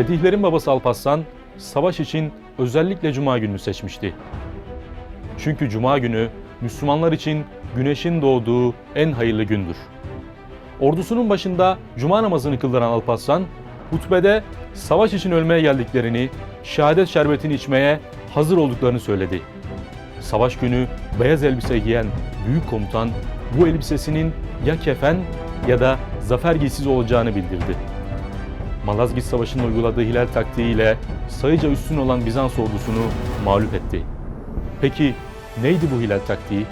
Fetihlerin babası Alparslan savaş için özellikle cuma gününü seçmişti. Çünkü cuma günü Müslümanlar için güneşin doğduğu en hayırlı gündür. Ordusunun başında cuma namazını kıldıran Alparslan, hutbede savaş için ölmeye geldiklerini, şehadet şerbetini içmeye hazır olduklarını söyledi. Savaş günü beyaz elbise giyen büyük komutan bu elbisesinin ya kefen ya da zafer giysisi olacağını bildirdi. Malazgirt Savaşı'nda uyguladığı hilal taktiğiyle sayıca üstün olan Bizans ordusunu mağlup etti. Peki neydi bu hilal taktiği?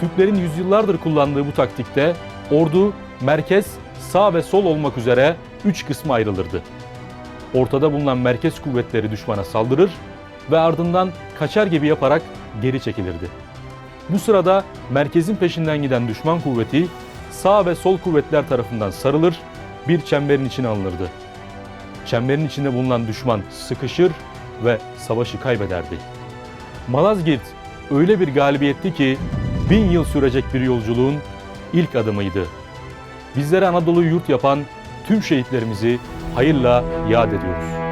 Türklerin yüzyıllardır kullandığı bu taktikte ordu merkez, sağ ve sol olmak üzere üç kısma ayrılırdı. Ortada bulunan merkez kuvvetleri düşmana saldırır ve ardından kaçar gibi yaparak geri çekilirdi. Bu sırada merkezin peşinden giden düşman kuvveti sağ ve sol kuvvetler tarafından sarılır, bir çemberin içine alınırdı. Çemberin içinde bulunan düşman sıkışır ve savaşı kaybederdi. Malazgirt öyle bir galibiyetti ki bin yıl sürecek bir yolculuğun ilk adımıydı. Bizlere Anadolu'yu yurt yapan tüm şehitlerimizi hayırla yad ediyoruz.